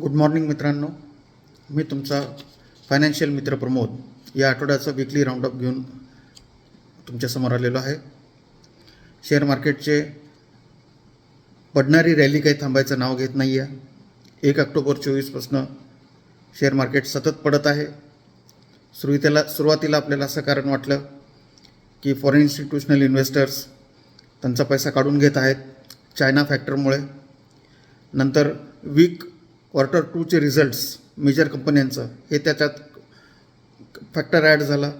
Good morning मित्रांनो. मी तुमचा financial मित्र प्रमोद. या आठवड्याचा विकली राऊंडअप घेऊन तुमच्यासमोर आलेलो आहे. शेअर मार्केटचे पडणारी रॅली काही थांबायचं नाव घेत नाही आहे एक ऑक्टोबर चोवीसपासनं शेअर मार्केट सतत पडत आहे. सुरुवातीला सुरुवातीला आपल्याला असं कारण वाटलं की फॉरेन इन्स्टिट्यूशनल इन्व्हेस्टर्स त्यांचा पैसा काढून घेत आहेत. चायना फॅक्टरमुळे नंतर वीक क्वार्टर टूचे रिझल्ट्स मेजर कंपन्यांचं हे त्याच्यात फॅक्टर ॲड झाला.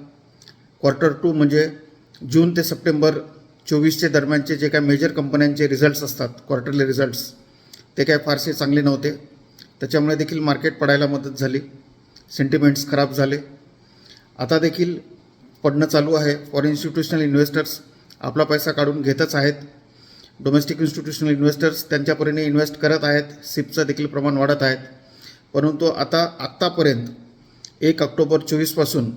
क्वार्टर टू म्हणजे जून ते सप्टेंबर चोवीसचे दरम्यानचे जे काय मेजर कंपन्यांचे रिझल्ट्स असतात क्वार्टरली रिझल्ट्स ते काय फारसे चांगले नव्हते. त्याच्यामुळे देखील मार्केट पडायला मदत झाली. सेंटिमेंट्स खराब झाले. आता देखील पडणं चालू आहे. फॉरेन इन्स्टिट्यूशनल इन्व्हेस्टर्स आपला पैसा काढून घेतच आहेत. डोमेस्टिक इन्स्टिट्यूशनल इन्व्हेस्टर्स त्यांच्या परीने इन्व्हेस्ट करत आहेत. सिपचं देखील प्रमाण वाढत आहेत परंतु आता आत्तापर्यंत एक ऑक्टोबर चोवीसपासून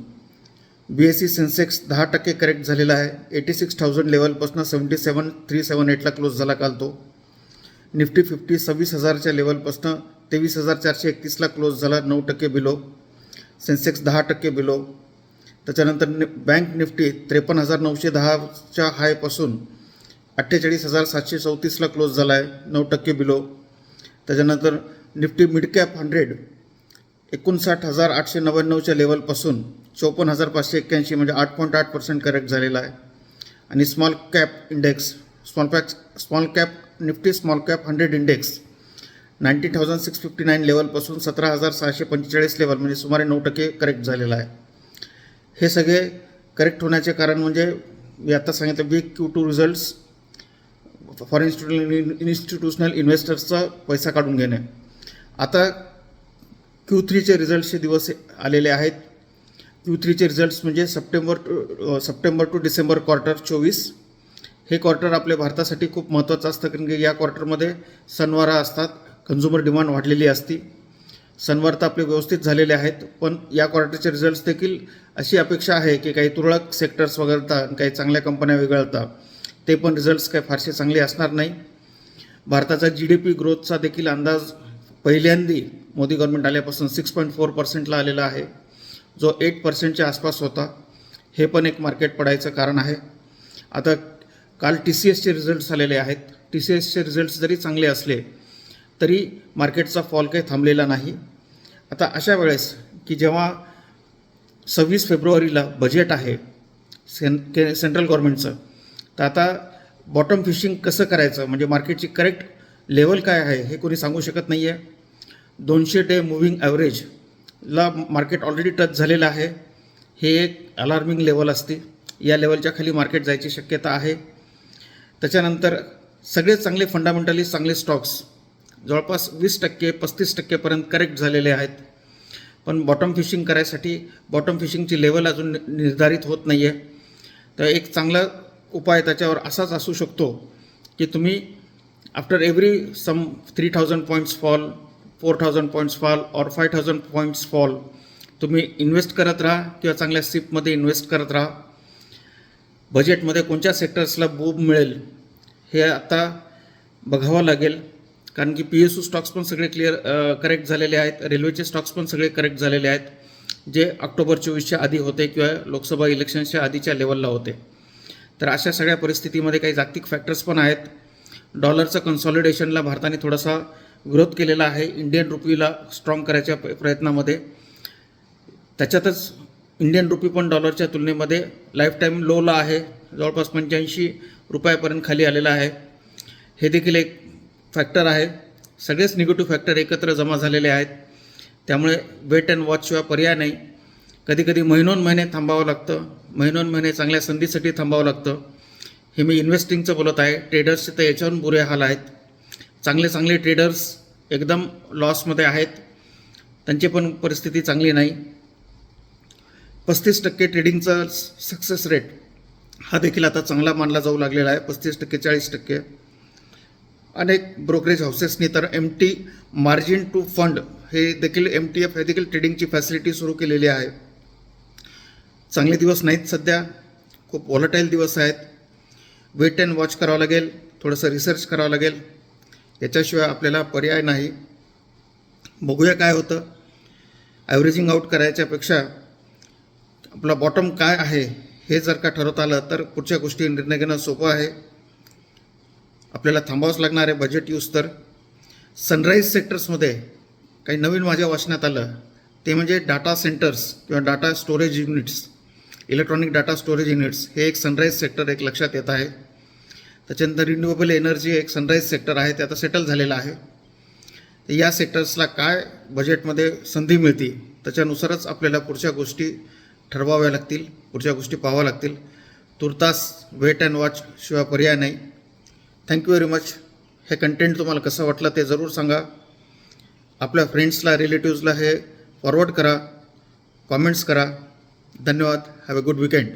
बी एस सी सेन्सेक्स दहा टक्के करेक्ट झालेला आहे. एटी सिक्स थाउजंड लेवलपासून सेवन्टी सेवन थ्री सेवन एटला क्लोज झाला काल तो. निफ्टी फिफ्टी सव्वीस हजारच्या लेवलपासून तेवीस हजार चारशे एकतीसला क्लोज झाला नऊ टक्के बिलो सेन्सेक्स दहा टक्के बिलो त्याच्यानंतर नि बँक निफ्टी त्रेपन्न हजार नऊशे दहाच्या हायपासून अठ्ठेचाळीस हजार सातशे चौतीसला क्लोज झाला आहे नऊ टक्के बिलो त्याच्यानंतर निफ्टी मिड कॅप हंड्रेड एकोणसाठ हजार आठशे नव्याण्णवच्या लेवलपासून चौपन्न हजार पाचशे एक्क्याऐंशी म्हणजे आठ पॉईंट आठ पर्सेंट करेक्ट झालेला आहे. आणि small cap index small pack small cap Nifty small cap hundred index ninety thousand six fifty nine लेवलपासून सतरा हजार सहाशे पंचेचाळीस लेवल म्हणजे सुमारे नऊ टक्के करेक्ट झालेला आहे. हे सगळे करेक्ट होण्याचे कारण म्हणजे मी आता सांगितलं week Q two results foreign institutional institutional इन्व्हेस्टर्सचा पैसा काढून घेणे. आता क्यू थ्रीचे रिझल्ट्सचे दिवस आलेले आहेत. क्यू थ्रीचे रिझल्ट्स म्हणजे September two September two December quarter चोवीस. हे क्वार्टर आपल्या भारतासाठी खूप महत्त्वाचं असतं कारण की या क्वार्टरमध्ये सणवारा असतात कन्झ्युमर डिमांड वाढलेली असती. सणवार तर आपले व्यवस्थित झालेले आहेत पण या क्वार्टरचे रिझल्ट्स देखील अशी अपेक्षा आहे की काही तुरळक सेक्टर्स वगळता काही चांगल्या कंपन्या वगळता ते पण रिझल्ट्स काही फारसे चांगले असणार नाही. भारताचा जी डी पी ग्रोथचा देखील अंदाज पहिल्यांदी मोदी गव्हर्नमेंट आल्यापासून सिक्स पॉईंट फोर पर्सेंटला आलेला आहे. जो एट पर्सेंटच्या आसपास होता हे पण एक मार्केट पडायचं कारण आहे. आता काल टी सी एसचे रिझल्ट्स आलेले आहेत. टी सी एसचे रिझल्ट्स जरी चांगले असले तरी मार्केटचा फॉल काही थांबलेला नाही. आता अशा वेळेस की जेव्हा सव्वीस फेब्रुवारीला बजेट आहे सें के सेंट्रल गव्हर्नमेंटचं तर आता बॉटम फिशिंग कसं करायचं? म्हणजे मार्केटची करेक्ट लेवल काय आहे हे कोणी सांगू शकत नाही आहे दोनशे डे मुव्हिंग ॲव्हरेजला मार्केट ऑलरेडी टच झालेलं आहे. हे एक अलार्मिंग लेवल असते. या लेवलच्या खाली मार्केट जायची शक्यता आहे. त्याच्यानंतर सगळे चांगले फंडामेंटली चांगले स्टॉक्स जवळपास वीस टक्के पस्तीस टक्केपर्यंत करेक्ट झालेले आहेत. पण बॉटम फिशिंग करायसाठी बॉटम फिशिंगची लेवल अजून निर्धारित होत नाही आहे तर एक चांगला उपाय त्याच्यावर असाच असू शकतो की तुम्ही after every some three thousand points fall four thousand points fall or five thousand points fall तुम्ही इन्व्हेस्ट करत राहा किंवा चांगल्या सिपमध्ये इन्व्हेस्ट करत राहा. बजेटमध्ये कोणत्या सेक्टर्सला बूब मिळेल हे आता बघावं लागेल. कारण की पी एस यू स्टॉक्स पण सगळे क्लिअर करेक्ट झालेले आहेत. रेल्वेचे स्टॉक्स पण सगळे करेक्ट झालेले आहेत. जे ऑक्टोबर चोवीसच्या आधी होते किंवा लोकसभा इलेक्शनच्या आधीच्या लेवलला होते. तर अशा सगळ्या परिस्थितीमध्ये काही जागतिक फॅक्टर्स पण आहेत. डॉलरचं कन्सॉलिडेशनला भारताने थोडासा विरोध केलेला आहे. इंडियन रुपीला स्ट्रॉंग करायच्या प्रयत्नामध्ये. त्याच्यातच इंडियन रुपी पण डॉलरच्या तुलनेमध्ये लाईफ टाईम लोला आहे. जवळपास पंच्याऐंशी रुपयापर्यंत खाली आलेला आहे. हे देखील एक फॅक्टर आहे. सगळेच निगेटिव्ह फॅक्टर एकत्र जमा झालेले आहेत. त्यामुळे वेट अँड वॉचशिवाय पर्याय नाही. कधी कधी महिनोन महिने थांबावं लागतं. महिनोन महिने चांगल्या संधीसाठी थांबावं लागतं. हे मी इन्व्हेस्टिंगचं बोलत आहे. ट्रेडर्सचे तर याच्यावरून बुरे हाल आहेत. चांगले चांगले ट्रेडर्स एकदम लॉसमध्ये आहेत. त्यांची पण परिस्थिती चांगली नाही. पस्तीस टक्के ट्रेडिंगचा सक्सेस रेट हा देखील आता चांगला मानला जाऊ लागलेला आहे. पस्तीस टक्के चाळीस टक्के. अनेक ब्रोकरेज हाऊसेसनी तर M T margin to fund हे देखील एम टी एफ हे देखील ट्रेडिंगची फॅसिलिटी सुरू केलेली आहे. चांगले दिवस नाहीत सध्या. खूप वॉलटाईल दिवस आहेत. वेट अँड वॉच करावं लागेल. थोडंसं रिसर्च करावं लागेल. याच्याशिवाय आपल्याला पर्याय नाही. बघूया काय होतं. ॲव्हरेजिंग आऊट करायच्यापेक्षा आपला बॉटम काय आहे हे जर का ठरवता आलं तर पुढच्या गोष्टी निर्णय घेणं सोपं आहे. आपल्याला थांबावंच लागणार आहे बजेट यूज तर. सनराईज सेक्टर्समध्ये काही नवीन माझ्या वाचण्यात आलं. ते म्हणजे डाटा सेंटर्स किंवा data storage units electronic data storage units हे एक सनराईज सेक्टर एक लक्षात येत आहे. त्याच्यानंतर रिन्युएबल एनर्जी एक सनराईज सेक्टर आहे ते आता सेटल झालेलं आहे. तर या सेक्टर्सला काय बजेटमध्ये संधी मिळते त्याच्यानुसारच आपल्याला पुढच्या गोष्टी ठरवाव्या लागतील पुढच्या गोष्टी पाहाव्या लागतील. तुर्तास वेट अँड वॉच शिवाय पर्याय नाही. थँक्यू व्हेरी मच हे कंटेंट तुम्हाला कसं वाटलं ते जरूर सांगा. आपल्या फ्रेंड्सला रिलेटिव्सला हे फॉरवर्ड करा कॉमेंट्स करा. धन्यवाद हॅव अ गुड विकेंड